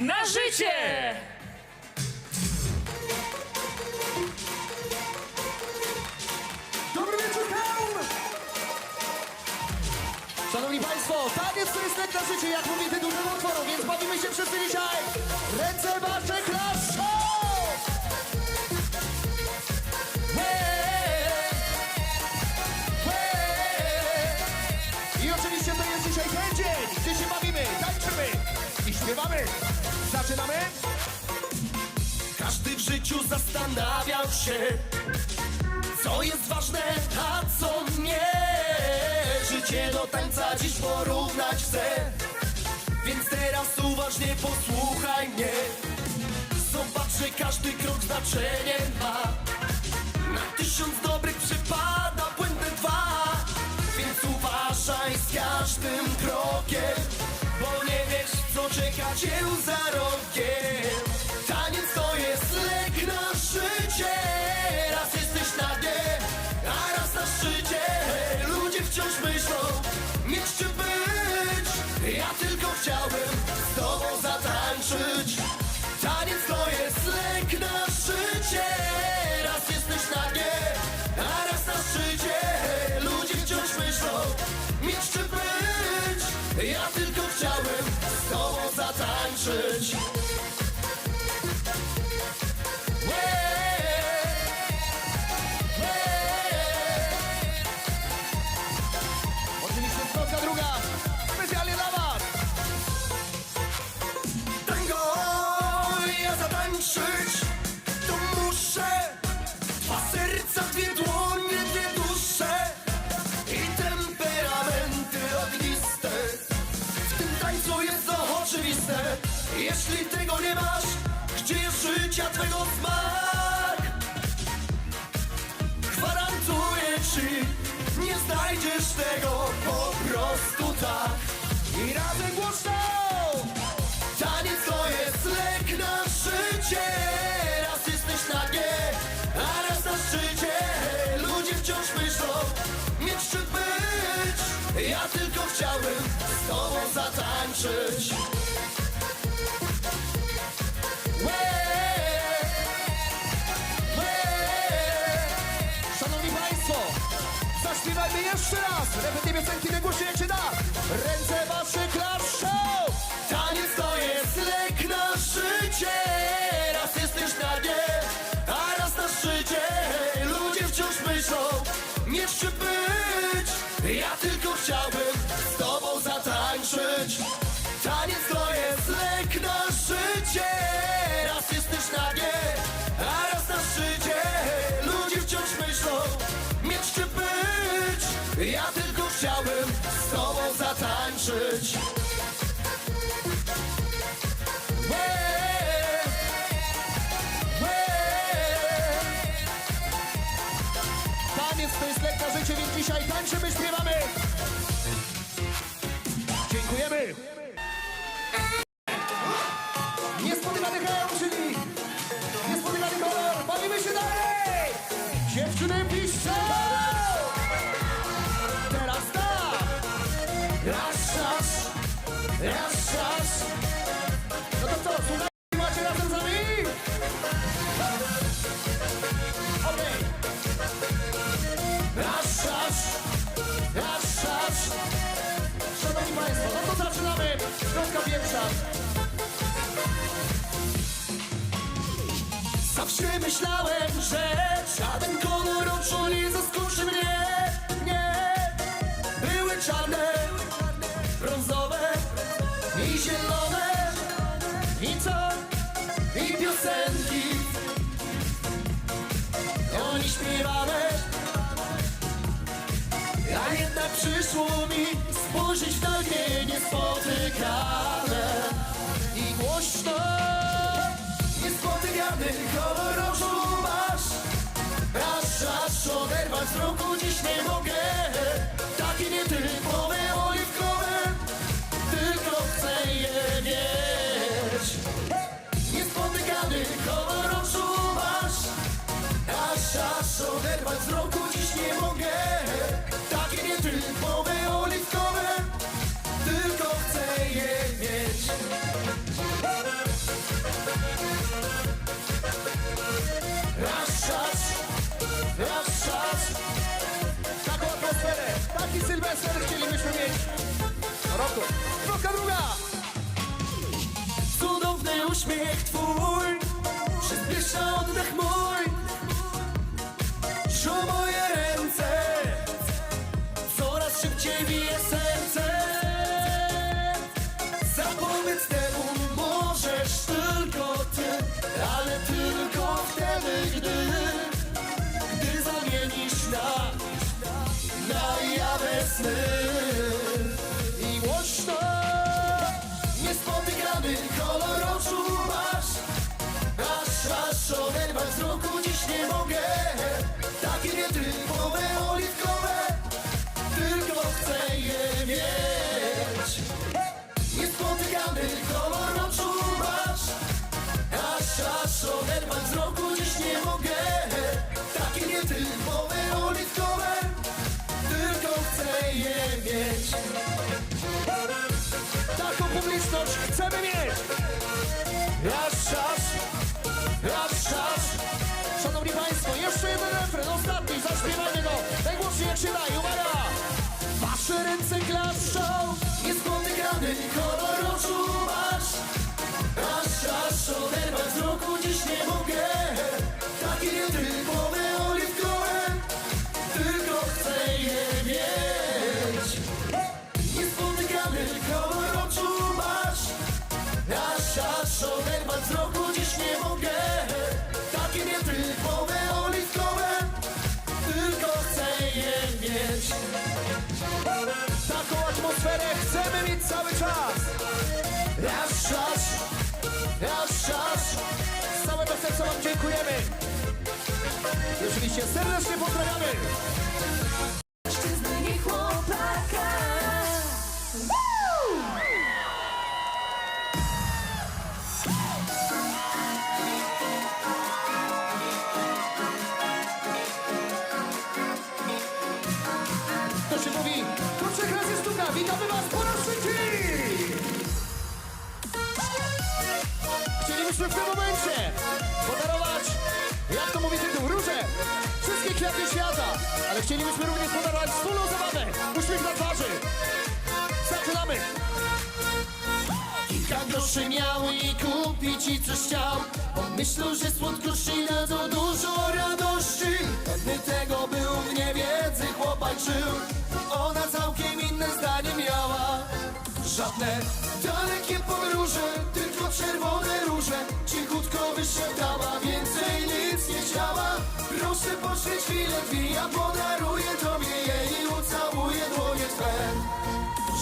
na życie! Dobry wieczór, Kaun! Szanowni Państwo, taniec to jest lek na życie, jak mówi tytuł tego utworu, więc bawimy się wszyscy dzisiaj! Ręce wasze! Hey! I oczywiście to jest dzisiaj ten dzień, gdzie się bawimy, tańczymy i śpiewamy. Zaczynamy? Każdy w życiu zastanawiał się, co jest ważne, a co nie. Życie do tańca dziś porównać chcę, więc teraz uważnie posłuchaj mnie. Zobacz, że każdy krok znaczenie ma. Na tysiąc dobrych przypada błędne dwa, więc uważaj z każdym krokiem, co czeka cię za rogiem. Jeśli tego nie masz, gdzie jest życia twego smak? Gwarantuję ci, nie znajdziesz tego po prostu tak I razem głośno! Taniec to jest lek na życie Raz jesteś na dnie, a raz na szczycie Ludzie wciąż myślą, mieć czy być Ja tylko chciałem z tobą zatańczyć jeszcze raz! Tej piosenki najgłośniej jak się da! Ręce wasze klaszczą! Taniec to jest lek na życie, więc dzisiaj tańczymy, śpiewamy! Dziękujemy! Zawsze myślałem, że żaden kolor oczu nie zaskoczy mnie. Nie, były czarne, brązowe i zielone. I co? I piosenki. Oni śpiewane. A jednak przyszło mi spojrzeć w gdzie niespotykane. I głośno Niespotykany oderwać z roku dziś nie mogę. Takie nietypowe, pamięć. Roku. Kropka druga. Cudowny uśmiech twój Przyspiesza oddech mój Żo moje ręce Coraz szybciej bije serce Zapowiedz temu możesz tylko ty Ale tylko wtedy, Gdy senseless Publiczność chcemy mieć. Aż, aż, aż, aż Szanowni Państwo, jeszcze jeden refren, ostatni, zaśpiewajmy go. Najgłośniej jak się daje, uwaga. Wasze ręce klaszczą. Niespotykany kolor oczu masz Aż, aż oderwać z roku dziś nie mogę Takie nietypowe, oliwkowe dziękujemy. I oczywiście serdecznie pozdrawiamy. Mężczyzny i chłopaka. To się mówi, to trzech razy sztuka. Witamy Was po Chcielibyśmy w tym momencie podarować, jak to mówi tytuł, róże, wszystkie kwiaty świata, ale chcielibyśmy również podarować wspólną zabawę, uśmiech na twarzy. Zaczynamy! Kilka groszy miał i kupić ci coś chciał. Pomyślał, że słodkości dadzą dużo radości. Pewny tego był, w niewiedzy chłopak żył. Ona całkiem inne zdanie miała. Żadne dalekie podróże, tylko czerwone róże dwie, ja podaruję tobie jej I ucałuję dłonie twe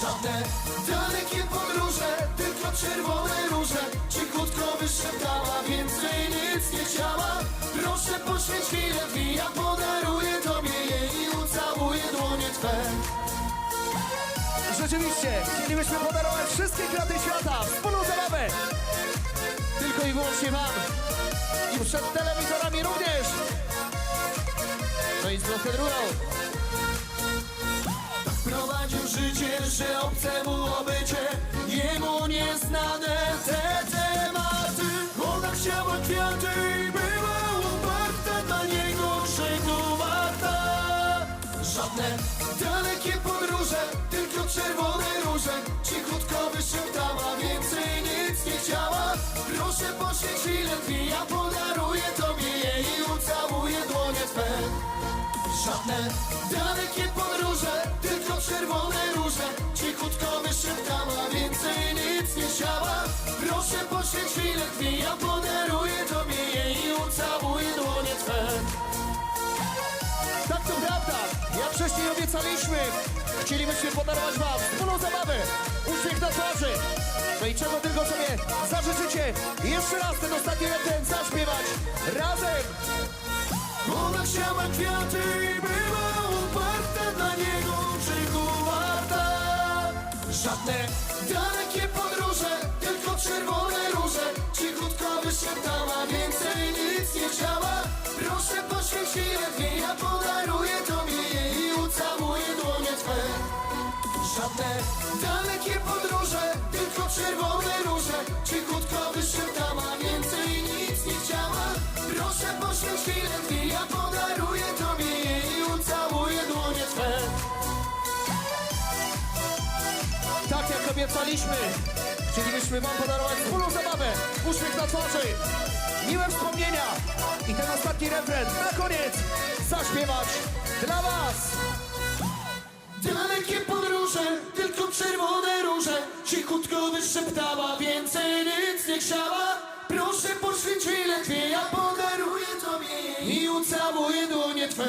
Żadne dalekie podróże, tylko czerwone róże Cichutko wyszeptała, więcej nic nie chciała Proszę poświęć chwilę dwie, ja podaruję tobie jej I ucałuję dłonie twe Rzeczywiście, chcielibyśmy podarować wszystkie kwiaty świata, wspólną zabawę. Tylko i wyłącznie Wam. I przed telewizorami również. Z procedurą. Prowadził życie, że obcemu obycie Jemu nieznane te tematy. Ona chciała kwiaty i była uparta Dla niego krzyku warta. Żadne dalekie podróże, tylko czerwone róże. Cichutko wyszeptała, więcej nic nie chciała? Proszę poświęć chwilę dwie, ja podaruję tobie jej I ucałuję dłonie twe Żadne dalekie podróże, tylko czerwone róże Cichutko wyszeptała, więcej nic nie chciała Proszę poświęć chwilę dwie, ja podaruję tobie jej I ucałuję dłonie twe Tak to prawda, jak wcześniej obiecaliśmy, chcielibyśmy podarować Wam wspólną zabawę, uśmiech na twarzy. No i czego tylko sobie zażyczycie, jeszcze raz ten ostatni refren zaśpiewać razem. Ona chciała kwiaty i była uparta Dla niego krzyku warta. Żadne dalekie podróże Tylko czerwone róże. Cichutko wyszeptała Więcej nic nie chciała. Proszę poświęć chwilę dwie Ja podaruję tobie jej I ucałuję dłonie twe. Żadne dalekie podróże Tylko czerwone róże. Cichutko wyszeptała obiecaliśmy, chcielibyśmy wam podarować wspólną zabawę, uśmiech na twarzy, miłe wspomnienia. I ten ostatni refren na koniec zaśpiewać dla was. Dalekie podróże, tylko czerwone róże. Cichutko wyszeptała, więcej nic nie chciała. Proszę poświęć chwilę dwie, ja podaruję tobie. I ucałuję dłonie twe